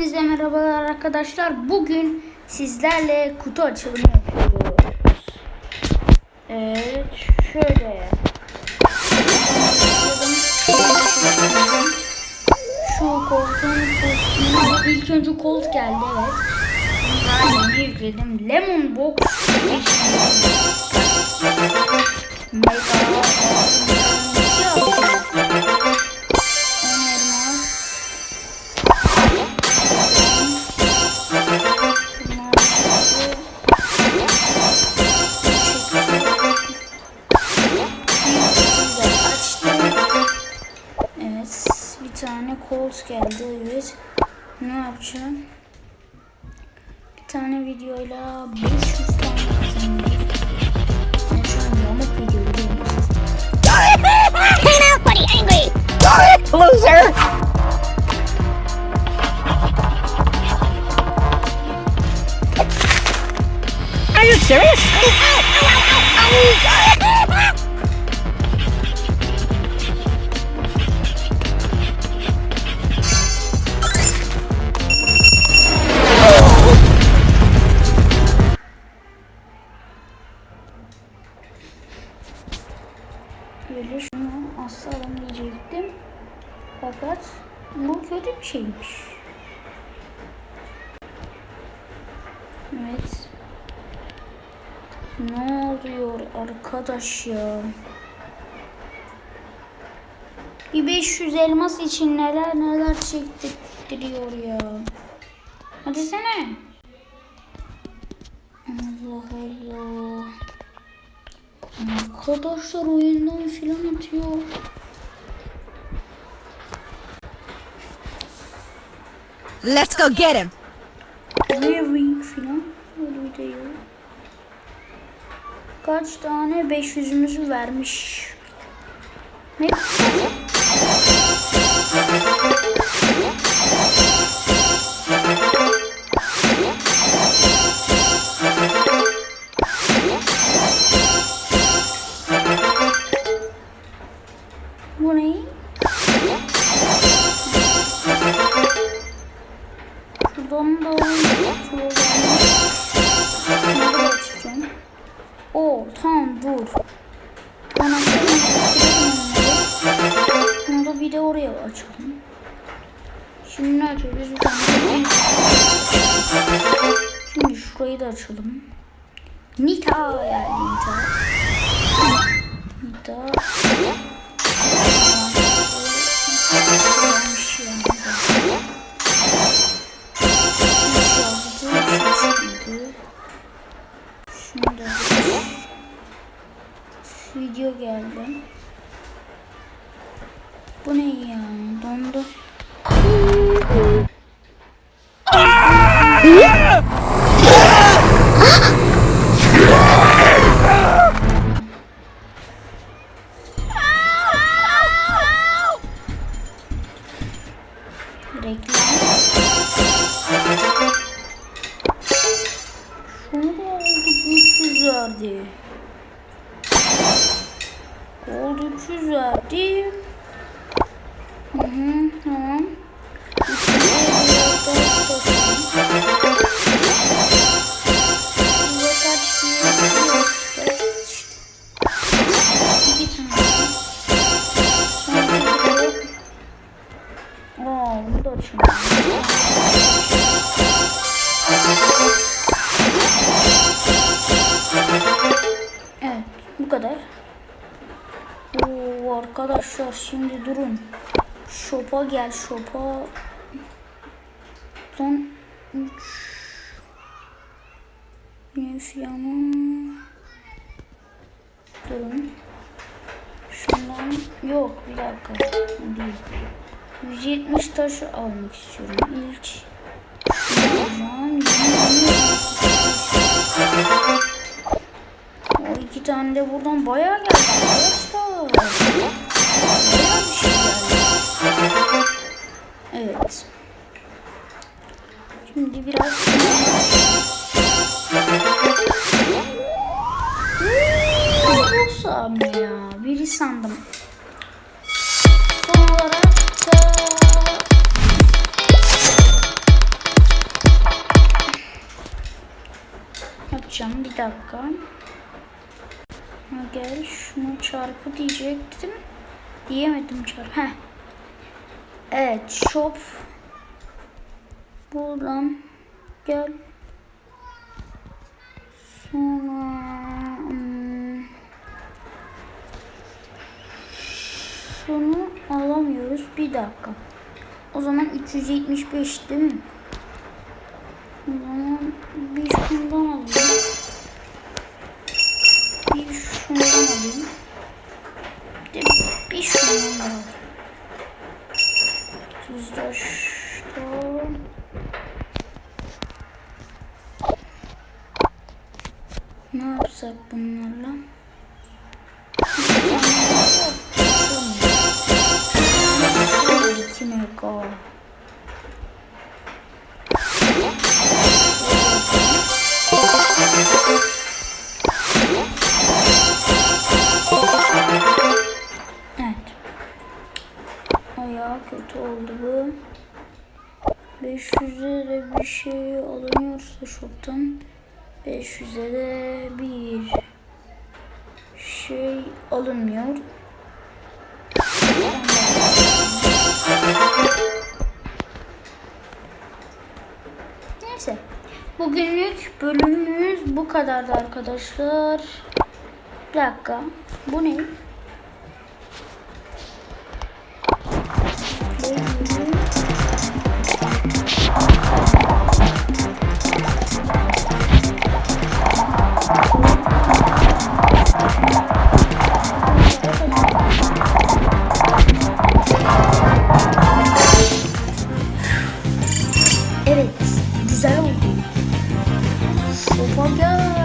Hepinize merhabalar arkadaşlar. Bugün sizlerle kutu açılımı yapıyoruz. Evet, şöyle. Şu koltuğun kostümü ilk önce kolt geldi evet. Daha yeni yükledim. Lemon Box. Mega. Evet, bir tane Colt geldi. Evet. Ne yapacağım? Bir tane videoyla 500 tane kazanıyorum. Ben şu an yamuk video biliyorum. Came out pretty angry. Loser. Are you serious? Böyle şunu asla alamayacaktim. Fakat bu kötü bir şeymiş. Evet. Ne oluyor arkadaş ya? Bir 500 elmas için neler neler çektirtiyor ya. Hadi sene. Allah Allah. Arkadaşlar oyundan filan atıyor. Let's go get him. Ring filan. Öyle yok. Kaç tane 500'ümüzü vermiş. Ne? Dur. Ben açalım. Bunu da bir de oraya açalım. Şimdi ne açıyoruz? Şimdi şurayı da açalım. Nita yani Nita. Nita. Varmış video geldi. Bu ne ya? Dondu. Şunu oldu 300 verdi. Evet, bu kadar. Oo, arkadaşlar şimdi durun. Shop'a gel, shop'a. Son 3 Nefyanı Durun. Şundan yok bir dakika. Değil. 170 taş almak istiyorum. İlk. O iki tane de buradan bayağı geldi arkadaşlar. Şey geldi. Evet. Şimdi biraz Bu sandım ya. Biri sandım. Yapacağım. Bir dakika. Gel şunu çarpı diyecektim. Diyemedim çarpı. Heh. Evet shop. Buradan gel. Sonra hmm, şunu alamıyoruz. Bir dakika. O zaman 375 değil mi? Oldu bu. 500'e de bir şey alınıyorsa shop'tan 500'e de bir şey alınmıyor. Neyse. Bugünlük bölümümüz bu kadardı arkadaşlar. Bir dakika. Bu ne? 보고 먹여